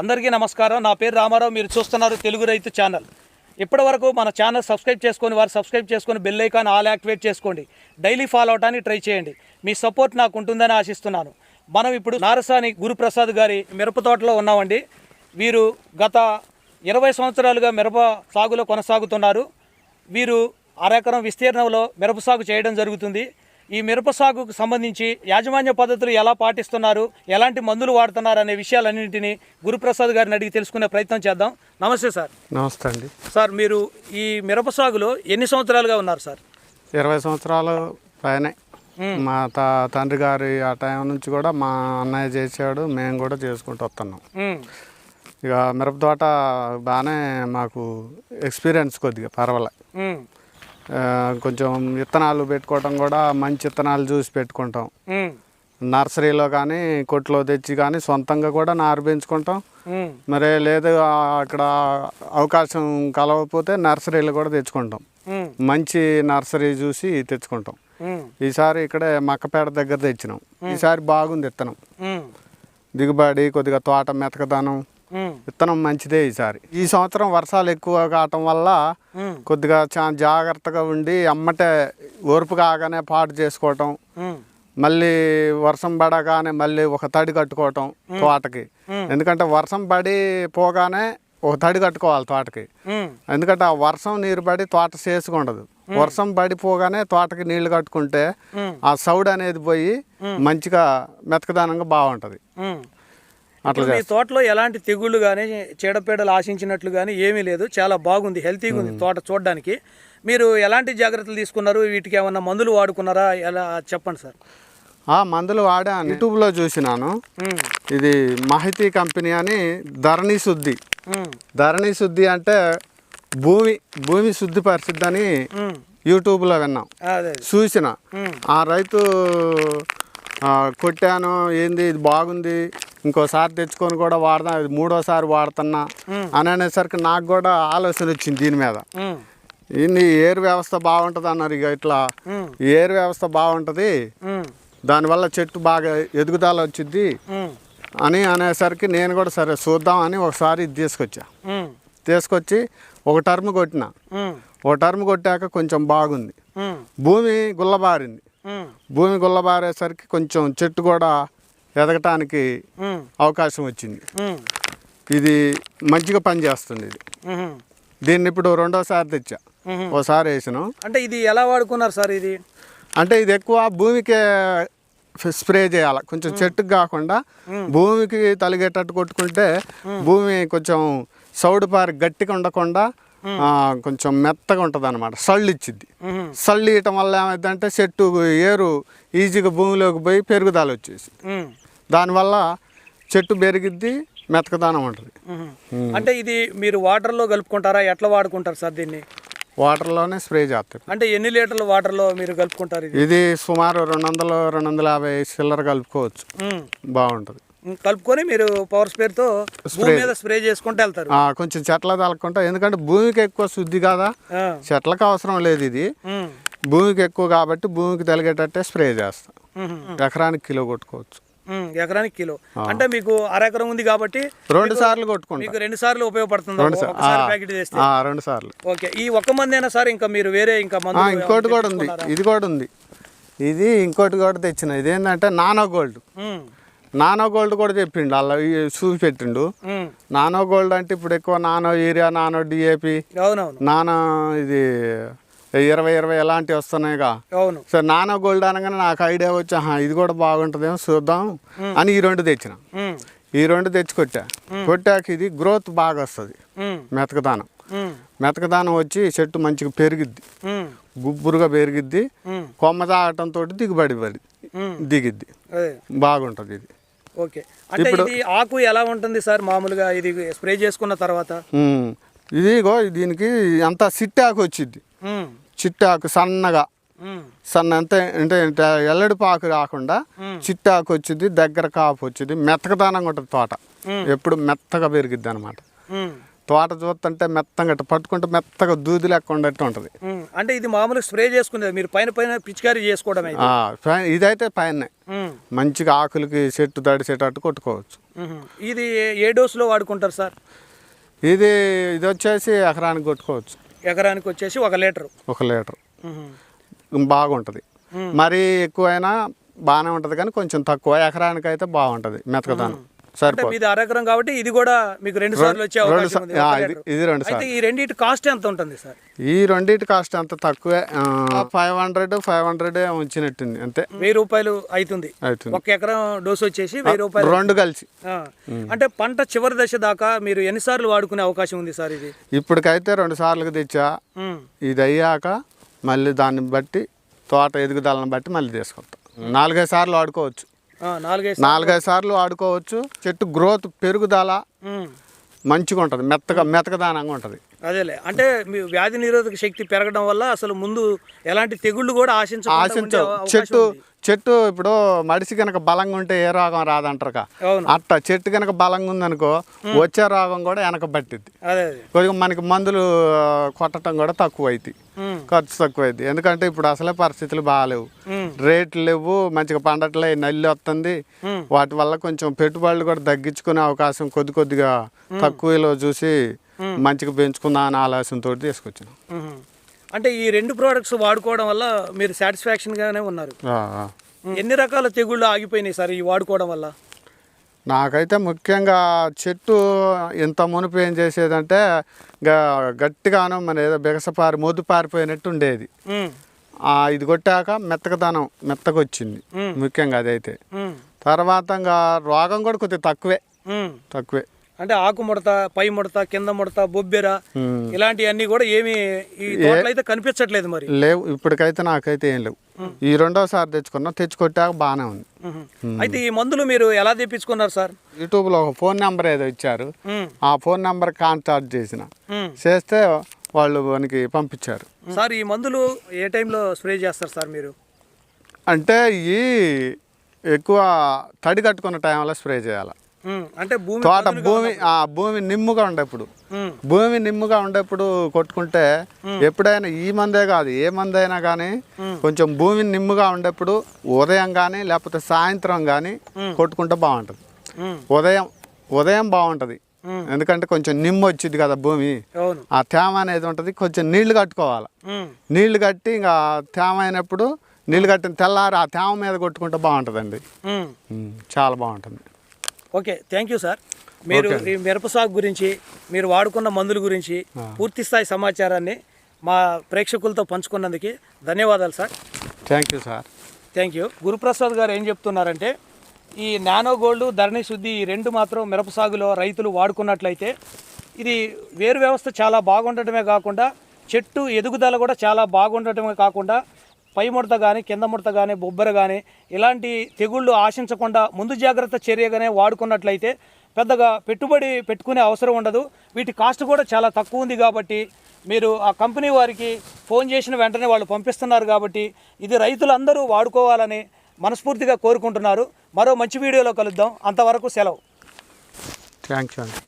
అందరికీ నమస్కారం. నా పేరు రామారావు. మీరు చూస్తున్నారు తెలుగు రైతు ఛానల్. ఇప్పటివరకు మన ఛానల్ సబ్స్క్రైబ్ చేసుకొని వారు సబ్స్క్రైబ్ చేసుకొని బెల్ ఐకాన్ ఆల్ యాక్టివేట్ చేసుకోండి. డైలీ ఫాలో అవడానికి ట్రై చేయండి. మీ సపోర్ట్ నాకు ఉంటుందని ఆశిస్తున్నాను. మనం ఇప్పుడు నారసాని గురుప్రసాద్ గారి మిరప తోటలో ఉన్నామండి. వీరు గత ఇరవై సంవత్సరాలుగా మిరప సాగులో కొనసాగుతున్నారు. వీరు అరెకరం విస్తీర్ణంలో మిరప సాగు చేయడం జరుగుతుంది. ఈ మిరప సాగుకు సంబంధించి యాజమాన్య పద్ధతులు ఎలా పాటిస్తున్నారు ఎలాంటి మందులు వాడుతున్నారు అనే విషయాలన్నింటినీ గురుప్రసాద్ గారిని అడిగి తెలుసుకునే ప్రయత్నం చేద్దాం. నమస్తే సార్. నమస్తే అండి. సార్ మీరు ఈ మిరప సాగులో ఎన్ని సంవత్సరాలుగా ఉన్నారు సార్? ఇరవై సంవత్సరాలు పైనే. మా తా తండ్రి గారి ఆ టైం నుంచి కూడా మా అన్నయ్య చేసాడు మేము కూడా చేసుకుంటూ వస్తున్నాం. ఇక మిరప తోట బాగానే మాకు ఎక్స్పీరియన్స్ కొద్దిగా పర్వాలే. కొంచెం విత్తనాలు పెట్టుకోవటం కూడా మంచి విత్తనాలు చూసి పెట్టుకుంటాం. నర్సరీలో కానీ కొట్లో తెచ్చి కానీ సొంతంగా కూడా నారు పెంచుకుంటాం. మరి లేదు అక్కడ అవకాశం కలవకపోతే నర్సరీలు కూడా తెచ్చుకుంటాం. మంచి నర్సరీ చూసి తెచ్చుకుంటాం. ఈసారి ఇక్కడే మక్కపేట దగ్గర తెచ్చినాం. ఈసారి బాగుంది విత్తనం. దిగుబడి కొద్దిగా తోట మెతకదనం విత్తనం మంచిదే ఈసారి. ఈ సంవత్సరం వర్షాలు ఎక్కువ కావటం వల్ల కొద్దిగా చాలా జాగ్రత్తగా ఉండి అమ్మటే ఓర్పు కాగానే పాటు చేసుకోవటం. మళ్ళీ వర్షం పడగానే మళ్ళీ ఒక తడి కట్టుకోవటం తోటకి. ఎందుకంటే వర్షం పడి పోగానే ఒక తడి కట్టుకోవాలి తోటకి. ఎందుకంటే ఆ వర్షం నీరు పడి తోట చేసుకుండదు వర్షం పడిపోగానే తోటకి నీళ్ళు కట్టుకుంటే ఆ సౌడ్ అనేది పోయి మంచిగా మెతకదానంగా బాగుంటుంది. అట్లా మీ తోటలో ఎలాంటి తెగుళ్ళు కానీ చీడపీడలు ఆశించినట్లు కానీ ఏమీ లేదు. చాలా బాగుంది హెల్తీగా ఉంది తోట చూడడానికి. మీరు ఎలాంటి జాగ్రత్తలు తీసుకున్నారు? వీటికి ఏమన్నా మందులు వాడుకున్నారా? ఎలా చెప్పండి సార్. ఆ మందులు వాడాను యూట్యూబ్లో చూసినాను. ఇది మాహితీ కంపెనీ అని ధరణి శుద్ధి. ధరణి శుద్ధి అంటే భూమి భూమి శుద్ధి ఉమ్, యూట్యూబ్లో విన్నాం. అదే చూసిన. ఆ రైతు కొట్టాను ఏంది ఇది బాగుంది ఇంకోసారి తెచ్చుకొని కూడా వాడదాం. ఇది మూడోసారి వాడుతున్నా అని అనేసరికి నాకు కూడా ఆలోచన వచ్చింది దీని మీద. ఇన్ని ఏరు వ్యవస్థ బాగుంటుంది అన్నారు ఇక ఇట్లా. ఏరు వ్యవస్థ బాగుంటుంది. దానివల్ల చెట్టు బాగా ఎదుగుదల వచ్చింది అని అనేసరికి నేను కూడా సరే చూద్దాం అని ఒకసారి ఇది తీసుకొచ్చా. తీసుకొచ్చి ఒక టర్మ్ కొట్టిన. ఒక టర్మ్ కొట్టాక కొంచెం బాగుంది. భూమి గుల్లబారింది. భూమి గుల్లబారేసరికి కొంచెం చెట్టు కూడా ఎదగటానికి అవకాశం వచ్చింది. ఇది మంచిగా పనిచేస్తుంది ఇది. దీన్ని ఇప్పుడు రెండోసారి తెచ్చా. ఓసారి వేసినాం. అంటే ఇది ఎలా వాడుకున్నారు సార్ ఇది? అంటే ఇది ఎక్కువ భూమికే స్ప్రే చేయాలి. కొంచెం చెట్టుకు కాకుండా భూమికి తలిగేటట్టు కొట్టుకుంటే భూమి కొంచెం సౌడుపారి గట్టిగా ఉండకుండా కొంచెం మెత్తగా ఉంటుంది అనమాట సళ్ళు ఇచ్చిద్ది. సళ్ళు ఇయటం వల్ల ఏమైందంటే చెట్టు ఏరు ఈజీగా భూమిలోకి పోయి పెరుగుదల వచ్చేసి దానివల్ల చెట్టు పెరిగిద్ది మెతకదానం ఉంటుంది. అంటే ఇది మీరు వాటర్లో కలుపుకుంటారా? ఎట్లా వాడుకుంటారు సార్ దీన్ని? వాటర్లోనే స్ప్రే చేస్తారు. అంటే ఎన్ని లీటర్ల వాటర్లో మీరు కలుపుకుంటారు ఇది? సుమారు రెండు వందలు రెండు వందల యాభై చిల్లర కలుపుకోవచ్చు. బాగుంటుంది. కలుపుకొని మీరు పవర్ స్ప్రేతో భూమి మీద స్ప్రే చేసుకుంటూ వెళ్తారు. కొంచెం చెట్ల తలకుంటా ఎందుకంటే భూమికి ఎక్కువ శుద్ధి కాదా. చెట్లకు అవసరం లేదు ఇది. భూమికి ఎక్కువ కాబట్టి భూమికి తలిగేటట్టే స్ప్రే చేస్తాం. ఎకరానికి కిలో కొట్టుకోవచ్చు. ఎకరానికి కిలో. అంటే మీకు అరెకరం ఉంది కాబట్టి రెండు సార్లు కొట్టుకుంటాం. మీకు రెండు సార్లు ఉపయోగపడుతుంది? ఒకసారి ప్యాకెట్ చేస్తే. రెండు సార్లు. ఓకే. ఈ ఒక్క మందేనా సార్ ఇంకా మీరు వేరే ఇంకా మందు ఇంకోటి కూడా ఉంది. ఇది కూడా ఉంది. ఇది ఇంకోటి కూడా తెచ్చిన. ఇదేంటంటే నానో గోల్డ్. నానో గోల్డ్ కూడా చెప్పిండు అలా చూసి పెట్టిండు. నానో గోల్డ్ అంటే ఇప్పుడు ఎక్కువ nano urea nano DAP nano ఇది ఇరవై ఇరవై ఎలాంటివి వస్తున్నాయిగా? అవును. సరే నానో గోల్డ్ అనగానే నాకు ఐడియా వచ్చి ఇది కూడా బాగుంటుందేమో చూద్దాం అని ఈ రెండు తెచ్చిన. ఈ రెండు తెచ్చి కొట్టా కొట్టాక ఇది గ్రోత్ బాగా వస్తుంది. మెతకదానం. మెతకదానం వచ్చి చెట్టు మంచిగా పెరిగిద్ది. గుబ్బురుగా పెరిగిద్ది. కొమ్మ తాగటంతో దిగుబడి. దిగిద్ది. బాగుంటుంది ఇది. ఓకే. అంటే ఇది ఆకు ఎలా ఉంటుంది సార్? మామూలుగా ఇది స్ప్రే చేసుకున్న తర్వాత. ఇదిగో దీనికి అంతా సిట్టాకు వచ్చిద్ది ఉమ్. చిట్టాకు సన్నగా. సన్న అంతే అంటే ఎల్లడి పాకు కాకుండా చిట్టాకు వచ్చింది దగ్గర కాపు వచ్చింది మెత్తకదానంగా ఉంటుంది తోట. ఎప్పుడు మెత్తగా పెరిగిద్ది అనమాట. తోట చూస్తుంటే మెత్తంగా పట్టుకుంటే మెత్తగా దూది లెక్క ఉండట్టు ఉంటుంది. అంటే ఇది మామూలుగా స్ప్రే చేసుకునేది మీరు పైన పైన పిచికారీ చేసుకోవడం అయితే. ఆ, పై- ఇదైతే పైన. మంచిగా ఆకులకి చెట్టు తడిసేటట్టు కొట్టుకోవచ్చు. ఉమ్. ఇది ఏ- ఏ డోసులో వాడుకుంటారు సార్? ఇది ఇది వచ్చేసి ఎకరానికి కొట్టుకోవచ్చు. ఎకరానికి వచ్చేసి ఒక లీటరు. ఒక లీటర్. బాగుంటుంది. మరీ ఎక్కువైనా బాగానే ఉంటుంది కానీ కొంచెం తక్కువ. ఎకరానికి అయితే బాగుంటుంది మెతకదానం. అంటే సరిపోదు మీది అరెకరం కాబట్టి ఇది కూడా మీకు రెండు సార్లు వచ్చే అవకాశం ఉంది. ఇది- లీటరు. ఇది రెండు అయితే ఈ రెండింటి కాస్ట్ ఎంత ఉంటుంది సార్? ఈ రెండింటి కాస్ట్ అంత తక్కువే? ఫైవ్ హండ్రెడ్ ఫైవ్ హండ్రెడ్ వచ్చినట్టుంది అంతే. వెయ్యి రూపాయలు అవుతుంది ఒక ఎకరం డోసు వచ్చేసి వెయ్యి రూపాయలు. రెండు కలిసి. అంటే పంట చివరి దశ దాకా మీరు ఎన్నిసార్లు వాడుకునే అవకాశం ఉంది సార్ ఇది? ఇప్పటికైతే రెండు సార్లు తెచ్చా. ఇది అయ్యాక మళ్ళీ దాన్ని బట్టి తోట ఎదుగుదలను బట్టి మళ్ళీ తీసుకొస్తాం. నాలుగైదు సార్లు వాడుకోవచ్చు. నాలుగైదు నాలుగైదు సార్లు వాడుకోవచ్చు చెట్టు గ్రోత్ పెరుగుదల మంచిగా ఉంటుంది మెత్తగా మెతకదానంగా ఉంటుంది. అదేలే. అంటే మీ వ్యాధి నిరోధక శక్తి పెరగడం వల్ల అసలు ముందు ఎలాంటి తెగుళ్ళు కూడా ఆశించవు. అవకాశం చెట్టు. చెట్టు ఇప్పుడు మడిసి కనుక బలంగా ఉంటే ఏ రోగం రాదంటారుగా? అవును. అట్ట చెట్టు కనుక బలంగా ఉందనుకో వచ్చే రోగం కూడా వెనక పట్టిద్ది. కొద్దిగా మనకి మందులు కొట్టడం కూడా తక్కువ అవుతాయి ఖర్చు తక్కువ అయింది ఎందుకంటే ఇప్పుడు అసలే పరిస్థితులు బాగాలేవు. రేట్లు లేవు మంచిగా పండట్లే నల్లి వస్తుంది. వాటి వల్ల కొంచెం పెట్టుబడులు కూడా తగ్గించుకునే అవకాశం కొద్ది కొద్దిగా తక్కువలో చూసి మంచిగా పెంచుకుందాం అనే ఆలోచనతో తీసుకొచ్చాను. అంటే ఈ రెండు ప్రోడక్ట్స్ వాడుకోవడం వల్ల మీరు సాటిస్ఫాక్షన్గానే ఉన్నారు. ఎన్ని రకాల తెగుళ్ళు ఆగిపోయినాయి సార్ ఈ వాడుకోవడం వల్ల? నాకైతే ముఖ్యంగా చెట్టు ఇంత మునుపు ఏం చేసేదంటే గ- గట్టిగాను మన ఏదో బిగసపారి మొద్దు పారిపోయినట్టు ఉండేది ఇది కొట్టాక మెత్తకదనం మ్మ్. ముఖ్యంగా అదైతే. తర్వాత ఇంకా రోగం కూడా కొద్దిగా తక్కువే. తక్కువే. అంటే ఆకు ముడత పై ముడత కింద ముడత బొబ్బెర. ఇలాంటివన్నీ కూడా ఏమి ఈ తోటలో అయితే కనిపించట్లేదు మరి. లేవు ఇప్పటికైతే నాకైతే ఏం లేవు. ఈ రెండోసారి తెచ్చుకున్నా తెచ్చుకొట్టాక బాగానే ఉంది. అయితే ఈ మందులు మీరు ఎలా తెప్పించుకున్నారు సార్? యూట్యూబ్లో ఒక ఫోన్ నెంబర్ ఏదో ఇచ్చారు. ఆ ఫోన్ నెంబర్ కాంటాక్ట్ చేసిన. చేస్తే వాళ్ళు మనకి పంపించారు. సార్ ఈ మందులు ఏ టైంలో స్ప్రే చేస్తారు సార్ మీరు? అంటే ఈ ఎక్కువ తడి కట్టుకున్న టైంలో స్ప్రే చేయాలి. అంటే భూమి తోట భూమి ఆ భూమి నిమ్ముగా ఉండేప్పుడు. భూమి నిమ్ముగా ఉండేప్పుడు కొట్టుకుంటే ఎప్పుడైనా ఈ మందే కాదు ఏ మందైనా కానీ కొంచెం భూమి నిమ్ముగా ఉండేప్పుడు ఉదయం కానీ లేకపోతే సాయంత్రం కానీ కొట్టుకుంటే బాగుంటుంది. ఉదయం ఉదయం బాగుంటుంది. ఎందుకంటే కొంచెం నిమ్ము వచ్చింది కదా భూమి. ఆ తేమ అనేది ఉంటుంది కొంచెం నీళ్ళు కట్టుకోవాలి. నీళ్ళు కట్టి ఇంకా తేమ అయినప్పుడు నీళ్ళు కట్టిన తెల్లారి ఆ తేమ మీద కొట్టుకుంటే బాగుంటుందండి. చాలా బాగుంటుంది. ఓకే థ్యాంక్ యూ సార్ మీరు ఈ మిరప సాగు గురించి మీరు వాడుకున్న మందుల గురించి పూర్తి స్థాయి సమాచారాన్ని మా ప్రేక్షకులతో పంచుకున్నందుకు ధన్యవాదాలు sir thank you sir thank you Guruprasad garu ఏం చెప్తున్నారంటే ఈ నానో గోల్డ్ ధరణి శుద్ధి ఈ రెండు మాత్రం మిరప సాగులో రైతులు వాడుకున్నట్లయితే ఇది వేరు వ్యవస్థ చాలా బాగుండటమే కాకుండా చెట్టు ఎదుగుదల కూడా చాలా బాగుండటమే కాకుండా పై ముడత కానీ కింద ముడత కానీ బొబ్బర కానీ ఇలాంటి తెగుళ్ళు ఆశించకుండా ముందు జాగ్రత్త చర్యగానే వాడుకున్నట్లయితే పెద్దగా పెట్టుబడి పెట్టుకునే అవసరం ఉండదు. వీటి కాస్ట్ కూడా చాలా తక్కువ ఉంది కాబట్టి మీరు ఆ కంపెనీ వారికి ఫోన్ చేసిన వెంటనే వాళ్ళు పంపిస్తున్నారు కాబట్టి ఇది రైతులందరూ వాడుకోవాలని మనస్ఫూర్తిగా కోరుకుంటున్నారు. మరో మంచి వీడియోలో కలుద్దాం. అంతవరకు సెలవు. థ్యాంక్ యూ అండి.